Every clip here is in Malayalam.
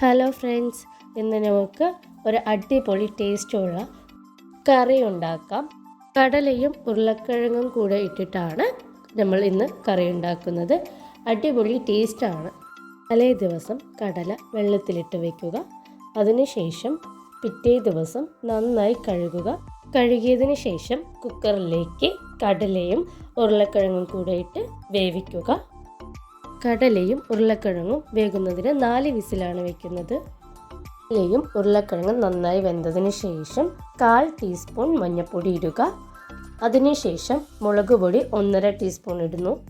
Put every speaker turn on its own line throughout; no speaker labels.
ഹലോ ഫ്രണ്ട്സ് ഇന്ന് നമുക്ക് ഒരു അടിപൊളി ടേസ്റ്റുള്ള കറി ഉണ്ടാക്കാം. കടലയും ഉരുളക്കിഴങ്ങും കൂടെ ഇട്ടിട്ടാണ് നമ്മൾ ഇന്ന് കറി ഉണ്ടാക്കുന്നത്. അടിപൊളി ടേസ്റ്റാണ് തലേ ദിവസം കടല വെള്ളത്തിലിട്ട് വയ്ക്കുക അതിനുശേഷം പിറ്റേ ദിവസം നന്നായി കഴുകുക. കഴുകിയതിന് ശേഷം കുക്കറിലേക്ക് കടലയും ഉരുളക്കിഴങ്ങും കൂടെ ഇട്ട് വേവിക്കുക. കടലയും ഉരുളക്കിഴങ്ങും വേകുന്നതിന് നാല് വിസിലാണ് വെക്കുന്നത്. കടലയും ഉരുളക്കിഴങ്ങും നന്നായി വെന്തതിന് ശേഷം കാൽ ടീസ്പൂൺ മഞ്ഞൾപ്പൊടി ഇടുക. അതിനുശേഷം മുളക് പൊടി ഒന്നര ടീസ്പൂൺ ഇടുന്നു.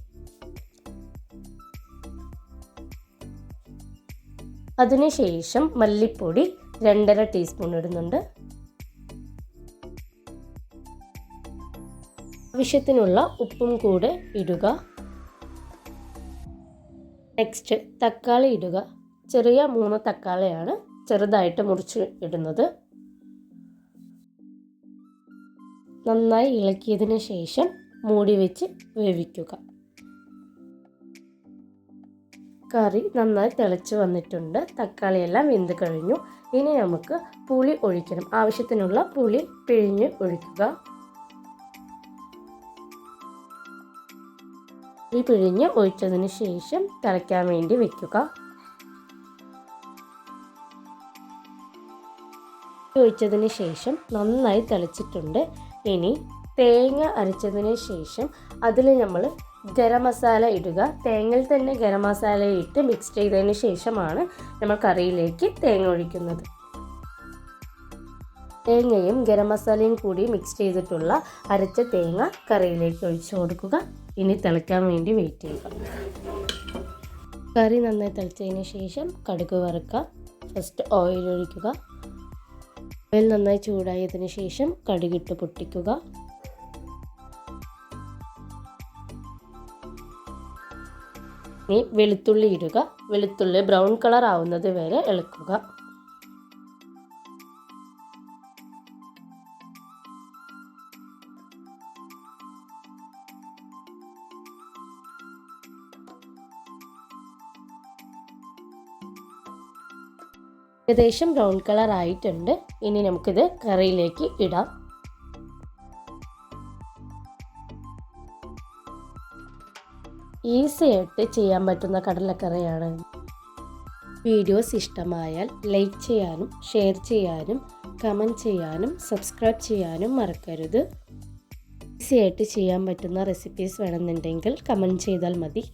അതിനുശേഷം മല്ലിപ്പൊടി രണ്ടര ടീസ്പൂൺ ഇടുന്നുണ്ട്. ആവശ്യത്തിനുള്ള ഉപ്പും കൂടെ ഇടുക. നെക്സ്റ്റ് തക്കാളി ഇടുക. ചെറിയ മൂന്ന് തക്കാളിയാണ് ചെറുതായിട്ട് മുറിച്ച് ഇടുന്നത്. നന്നായി ഇളക്കിയതിന് ശേഷം മൂടി വെച്ച് വേവിക്കുക. കറി നന്നായി തിളച്ച് വന്നിട്ടുണ്ട്. തക്കാളിയെല്ലാം വെന്ത് കഴിഞ്ഞു. ഇനി നമുക്ക് പുളി ഒഴിക്കണം. ആവശ്യത്തിനുള്ള പുളി പിഴിഞ്ഞ് ഒഴിക്കുക. ഈ പിഴിഞ്ഞ് ഒഴിച്ചതിന് ശേഷം തിളയ്ക്കാൻ വേണ്ടി വെക്കുക. ഒഴിച്ചതിന് ശേഷം നന്നായി തിളച്ചിട്ടുണ്ട്. ഇനി തേങ്ങ അരച്ചതിന് ശേഷം അതിൽ നമ്മൾ ഗരം മസാല ഇടുക. തേങ്ങയിൽ തന്നെ ഗരം മസാല ഇട്ട് മിക്സ് ചെയ്തതിന് ശേഷമാണ് നമ്മൾ കറിയിലേക്ക് തേങ്ങ ഒഴിക്കുന്നത്. തേങ്ങയും ഗരം മസാലയും കൂടി മിക്സ് ചെയ്തിട്ടുള്ള അരച്ച തേങ്ങ കറിയിലേക്ക് ഒഴിച്ചു കൊടുക്കുക. ഇനി തിളയ്ക്കാൻ വേണ്ടി വെയിറ്റ് ചെയ്യുക. കറി നന്നായി തിളച്ചതിന് ശേഷം കടുക് വറുക്കുക. ഫസ്റ്റ് ഓയിൽ ഒഴിക്കുക. ഓയിൽ നന്നായി ചൂടായതിന് ശേഷം കടുകിട്ട് പൊട്ടിക്കുക. ഇനി വെളുത്തുള്ളി ഇടുക. വെളുത്തുള്ളി ബ്രൗൺ കളർ ആവുന്നത് വരെ ഇളക്കുക. ഏകദേശം ബ്രൗൺ കളർ ആയിട്ടുണ്ട്. ഇനി നമുക്കിത് കറിയിലേക്ക് ഇടാം. ഈസി ആയിട്ട് ചെയ്യാൻ പറ്റുന്ന കടലക്കറിയാണ്. വീഡിയോസ് ഇഷ്ടമായാൽ ലൈക്ക് ചെയ്യാനും ഷെയർ ചെയ്യാനും കമന്റ് ചെയ്യാനും സബ്സ്ക്രൈബ് ചെയ്യാനും മറക്കരുത്. ഈസി ആയിട്ട് ചെയ്യാൻ പറ്റുന്ന റെസിപ്പീസ് വേണമെന്നുണ്ടെങ്കിൽ കമന്റ് ചെയ്താൽ മതി.